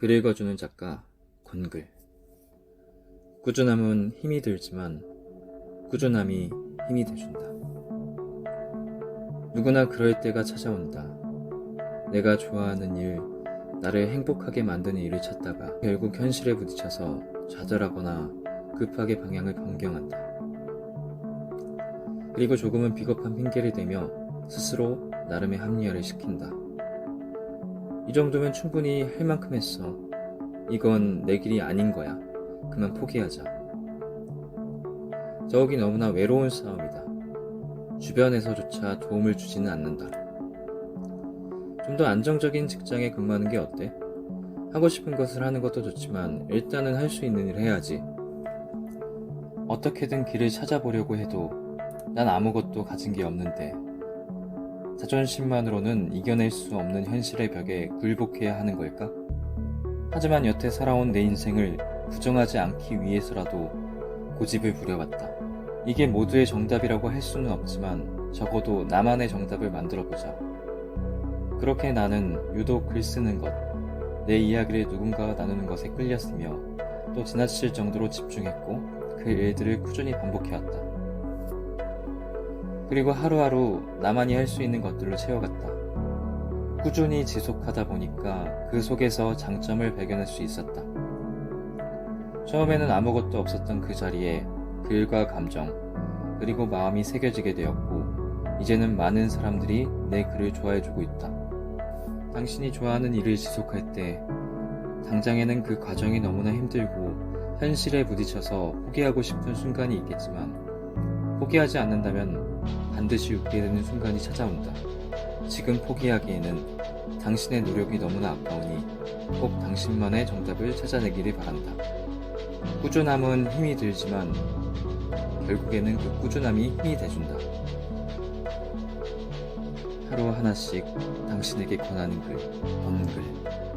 글 읽어주는 작가 권글 꾸준함은 힘이 들지만 꾸준함이 힘이 돼준다. 누구나 그럴 때가 찾아온다. 내가 좋아하는 일, 나를 행복하게 만드는 일을 찾다가 결국 현실에 부딪혀서 좌절하거나 급하게 방향을 변경한다. 그리고 조금은 비겁한 핑계를 대며 스스로 나름의 합리화를 시킨다. 이 정도면 충분히 할 만큼 했어. 이건 내 길이 아닌 거야. 그만 포기하자. 저기 너무나 외로운 싸움이다. 주변에서조차 도움을 주지는 않는다. 좀 더 안정적인 직장에 근무하는 게 어때? 하고 싶은 것을 하는 것도 좋지만 일단은 할 수 있는 일을 해야지. 어떻게든 길을 찾아보려고 해도 난 아무것도 가진 게 없는데 자존심만으로는 이겨낼 수 없는 현실의 벽에 굴복해야 하는 걸까? 하지만 여태 살아온 내 인생을 부정하지 않기 위해서라도 고집을 부려봤다. 이게 모두의 정답이라고 할 수는 없지만 적어도 나만의 정답을 만들어보자. 그렇게 나는 유독 글 쓰는 것, 내 이야기를 누군가와 나누는 것에 끌렸으며 또 지나칠 정도로 집중했고 그 일들을 꾸준히 반복해왔다. 그리고 하루하루 나만이 할 수 있는 것들로 채워갔다. 꾸준히 지속하다 보니까 그 속에서 장점을 발견할 수 있었다. 처음에는 아무것도 없었던 그 자리에 글과 감정, 그리고 마음이 새겨지게 되었고, 이제는 많은 사람들이 내 글을 좋아해주고 있다. 당신이 좋아하는 일을 지속할 때, 당장에는 그 과정이 너무나 힘들고, 현실에 부딪혀서 포기하고 싶은 순간이 있겠지만, 포기하지 않는다면 반드시 웃게 되는 순간이 찾아온다. 지금 포기하기에는 당신의 노력이 너무나 아까우니 꼭 당신만의 정답을 찾아내기를 바란다. 꾸준함은 힘이 들지만 결국에는 그 꾸준함이 힘이 돼준다. 하루 하나씩 당신에게 권하는 글, 번글.